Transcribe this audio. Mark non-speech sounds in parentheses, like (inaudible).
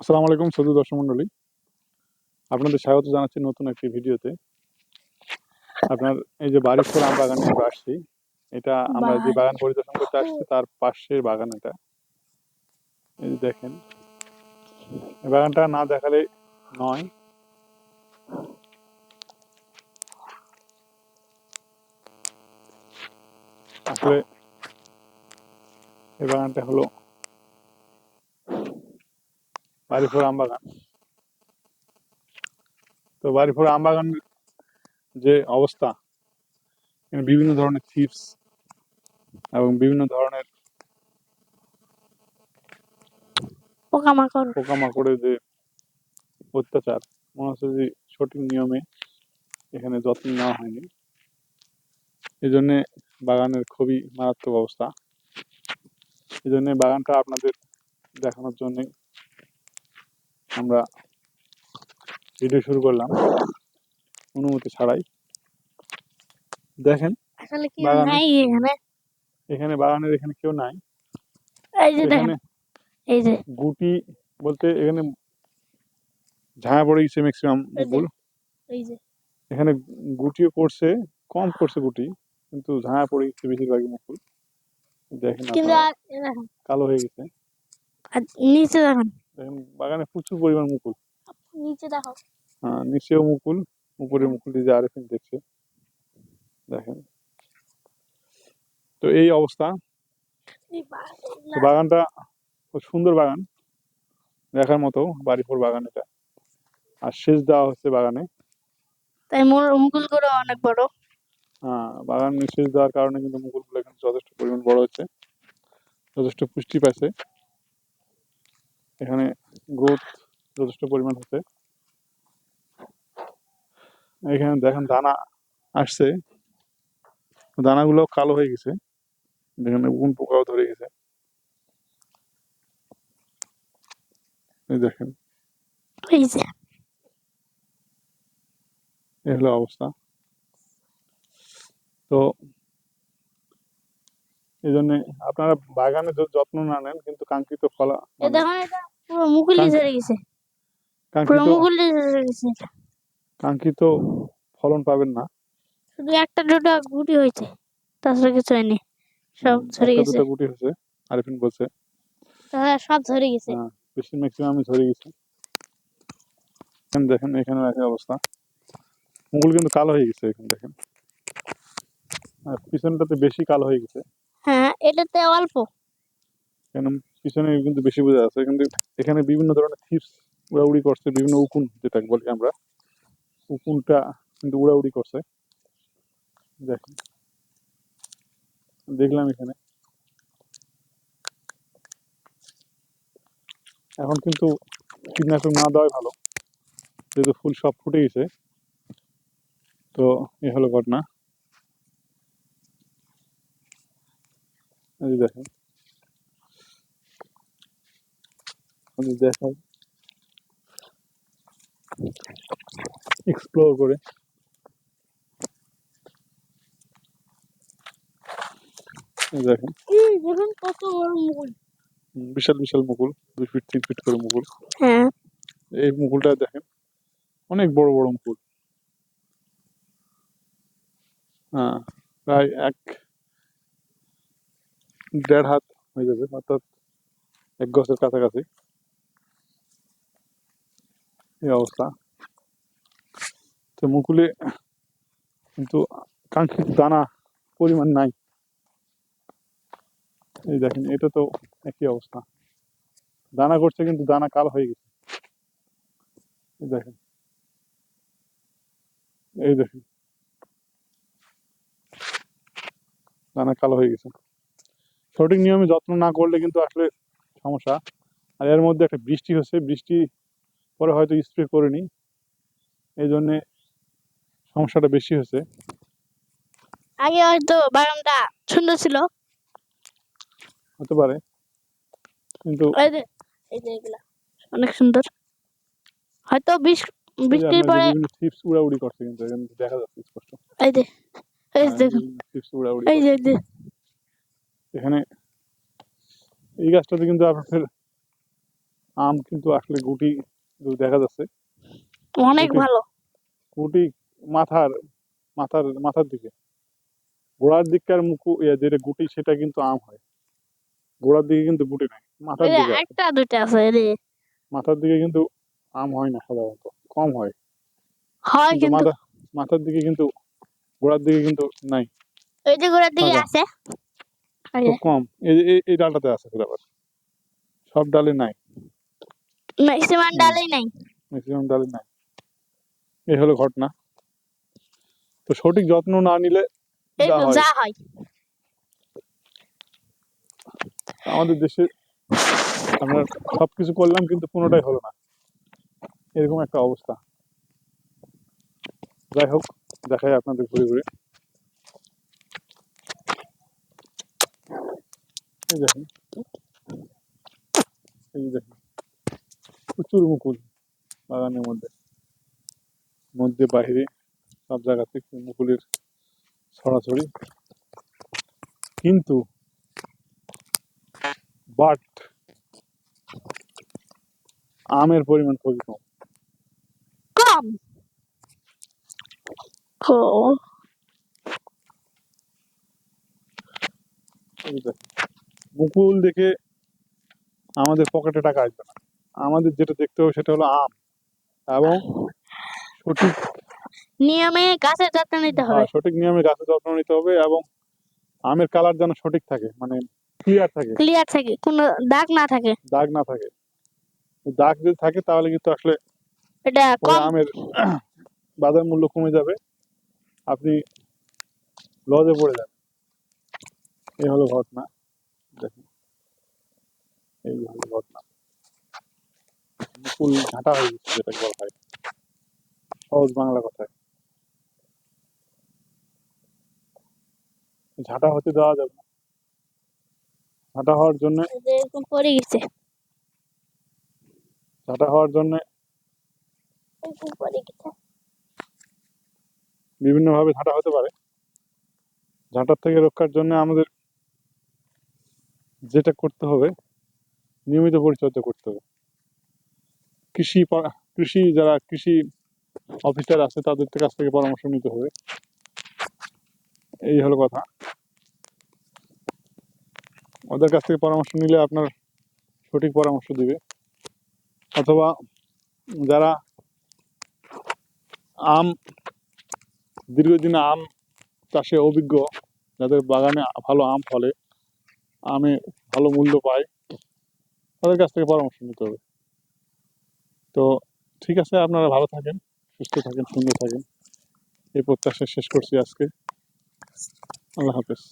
আসসালামু আলাইকুম সদু দর্শক মন্ডলী। আপনাদের স্বাগত জানাচ্ছি নতুন একটি ভিডিওতে। আপনার এই যে বাড়িপুর আম বাগানে আমরা আসছি এটা আমরা যে বাগান পরিদর্শন করতে আসছি তার পাশের বাগান এটা। এই যে দেখেন এই বাগানটা না দেখালে নয়। আসলে এই বাগানটা হলো বাড়িপুর আম বাগান তো বাড়িপুর আম বাগানের যে অবস্থা বিভিন্ন ধরনের থিপস এবং বিভিন্ন ধরনের পোকামাকড়। পোকামাকড়ের যে অত্যাচার মনে হচ্ছে যে সঠিক নিয়মে এখানে যত্ন নেওয়া হয়নি। এই জন্যে বাগানের খুবই মারাত্মক অবস্থা। এই জন্যে বাগানটা আপনাদের দেখানোর জন্যে আমরা ভিডিও শুরু করলাম। অনুমতি ছাড়াই। দেখেন এখানে। বাগানের এখানে কেউ নাই। এই যে দেখেন এই যে। গুটি বলতে এখানে পড়ে গেছে ম্যাক্সিমাম এখানে গুটিও পড়ছে কম পড়ছে গুটি কিন্তু ঝাঁ পড়ে গেছে বেশিরভাগই মুকুল। দেখেন কালো হয়ে গেছে। নিচে দেখেন দেখেন বাগানে প্রচুর পরিমাণ মুকুল। নিচে দেখো হ্যাঁ নিচেও মুকুল উপরে মুকুল দিয়ে আর আরেফিন দেখছে। দেখেন। তো এই অবস্থা। বাগানটা। খুব সুন্দর বাগান দেখার মতো বাড়িপুর বাগান এটা। আর সেচ দেওয়া হচ্ছে বাগানে। তাই মুকুল করে অনেক বড়। হ্যাঁ বাগান সেচ দেওয়ার কারণে কিন্তু মুকুলগুলো এখানে যথেষ্ট পরিমাণ বড় হচ্ছে। যথেষ্ট পুষ্টি পাইছে এখানে গ্রোথ যথেষ্ট পরিমাণ হচ্ছে। এখানে দেখেন দানা আসছে। দানাগুলো কালো হয়ে গেছে। দেখেন উকুন পোকাও ধরে গেছে। এই দেখেন। এই হলো অবস্থা। তো এই জন্য আপনারা বাগানে যত্ন না নেন কিন্তু কাঙ্ক্ষিত ফলা পুরো মুকুলি ঝরে গেছে। পুরো কাঙ্ক্ষিত মুকুলি ঝরে গেছে। কাঙ্ক্ষিত ফলন পাবেন না। শুধু একটা দুটো গুটি হয়েছে। তাছাড়া কিছু হয়নি। সব ঝরে গেছে। দুটো গুটি হচ্ছে আরিফিন বলছে। তাছাড়া সব ঝরে গেছে। হ্যাঁ বেশি ম্যাক্সিমাম ঝরে গেছে। এখানে দেখেন এখানে একই অবস্থা। মুকুল কিন্তু কালো হয়ে গেছে এখানে দেখেন। আর পিছনটাতে বেশি কালো হয়ে গেছে। হ্যাঁ এটাতে অল্প। এখানে পিছনে কিন্তু বেশি বোঝা যাচ্ছে। কিন্তু এখানে বিভিন্ন ধরনের থিপস উড়াউড়ি করছে, বিভিন্ন উকুন যেটা বলি আমরা। উকুনটা কিন্তু উড়াউড়ি করছে। দেখেন। দেখলাম এখানে। এখন কিন্তু কীটনাশক না দেওয়াই ভালো। যেহেতু ফুল সব ফুটে গেছে, তো এ হলো ঘটনা। দেখেন। আমি দেখাই। এক্সপ্লোর করে। দেখেন। কত বড় মুকুল। বিশাল বিশাল মুকুল। দুই ফিট তিন ফিট করে মুকুল। হ্যাঁ। এই মুকুলটা দেখেন অনেক বড় বড় মুকুল। হ্যাঁ প্রায় এক দেড় হাত হয়ে যাবে অর্থাৎ এক গছের কাছাকাছি। এই অবস্থা। তো মুকুলে কিন্তু কাঙ্ক্ষিত দানা পরিমাণ নাই। এই দেখেন, এটা তো একই অবস্থা। দানা করছে কিন্তু দানা কালো হয়ে গেছে। এই দেখেন। এই দেখেন। দানা কালো হয়ে গেছে। সঠিক নিয়মে যত্ন না করলে কিন্তু আসলে সমস্যা। আর এর মধ্যে একটা বৃষ্টি হচ্ছে। বৃষ্টি পরে হয়তো স্প্রে করিনি। এই জন্যে সমস্যাটা বেশি হচ্ছে আগে হয়তো বাগানটা সুন্দর ছিল। হতে পারে। কিন্তু এই যে এই যে এগুলা অনেক সুন্দর। হয়তো যে বৃষ্টির পরে টিপস উড়াউড়ি করছে কিন্তু এখানে দেখা যাচ্ছে স্পষ্ট। এই যে এই যে দেখুন। টিপস উড়াউড়ি এই যে এই যে। এখানে এই গাছটাতে কিন্তু আপনার আম কিন্তু আসলে গুটি দেখা যাচ্ছে। অনেক ভালো। গুটি মাথার মাথার মাথার দিকে। গোড়ার দিককার মুকু ইয়ে যেটা গুটি সেটা কিন্তু আম হয়। গোড়ার দিকে কিন্তু গুটি নাই মাথার দিকে একটা দুইটা আছে যে। মাথার দিকে কিন্তু আম হয় না সাধারণত কম হয়। হয় কিন্তু কিন্তু মাথা মাথার দিকে কিন্তু গোড়ার দিকে কিন্তু নাই। এই যে গোড়ার দিকে আছে। খুব কম। এই এই- এই ডালটাতে আছে আবার সব ডালে নাই। ম্যাক্সিমাম ডালেই নাই। ম্যাক্সিমাম ডালে নাই। এই হলো ঘটনা। তো সঠিক যত্ন না নিলে এই যা হয়। যা হয়। আমাদের দেশে আমরা সবকিছু করলাম কিন্তু কোনোটাই হলো না। এরকম একটা অবস্থা। যাই হোক দেখাই আপনাদের ঘুরে ঘুরে। এই দেখেন। এই দেখেন। প্রচুর মুকুল বাগানের মধ্যে। মধ্যে বাইরে সব জায়গাতে মুকুলের ছড়াছড়ি। কিন্তু বাট আমের পরিমাণ খুবই কম। কম মুকুল দেখে আমাদের পকেটে টাকা আসবে না। আমাদের যেটা দেখতে হবে সেটা হলো আম এবং সঠিক নিয়মে গাছের যত্ন নিতে হবে। হ্যাঁ, সঠিক নিয়মে গাছের যত্ন নিতে হবে এবং আমের কালার যেন সঠিক থাকে মানে ক্লিয়ার থাকে। ক্লিয়ার থাকে কোনো দাগ না থাকে। দাগ না থাকে। দাগ যদি থাকে তাহলে কিন্তু আসলে এটা কম আমের (clears throat) বাজার মূল্য কমে যাবে। আপনি লজে পড়ে যাবেন এই হলো ঘটনা। দেখুন। এই হলো ঘটনা। মুকুল ঝাঁটা হয়ে গেছে যেটাকে বলা হয়। সহজ বাংলা কথায়। ঝাঁটা হতে দেওয়া যাবে না। ঝাঁটা হওয়ার জন্য এই যে এরকম পড়ে গেছে। ঝাঁটা হওয়ার জন্য এরকম পড়ে গেছে। বিভিন্নভাবে ঝাঁটা হতে পারে। ঝাঁটার থেকে রক্ষার জন্য আমাদের যেটা করতে হবে নিয়মিত পরিচর্যা করতে হবে। কৃষি কৃষি যারা কৃষি অফিসার আছে, তাদের কাছ থেকে পরামর্শ নিতে হবে। এই হলো কথা। ওদের কাছ থেকে পরামর্শ নিলে আপনার সঠিক পরামর্শ দিবে। অথবা যারা আম, দীর্ঘদিন আম চাষে অভিজ্ঞ, যাদের বাগানে ভালো আম ফলে, আমে ভালো মূল্য পায়, তাদের কাছ থেকে পরামর্শ নিতে হবে। তো ঠিক আছে, আপনারা ভালো থাকেন, সুস্থ থাকেন, সুন্দর থাকেন। এই প্রত্যাশা শেষ করছি আজকে। আল্লাহ হাফেজ।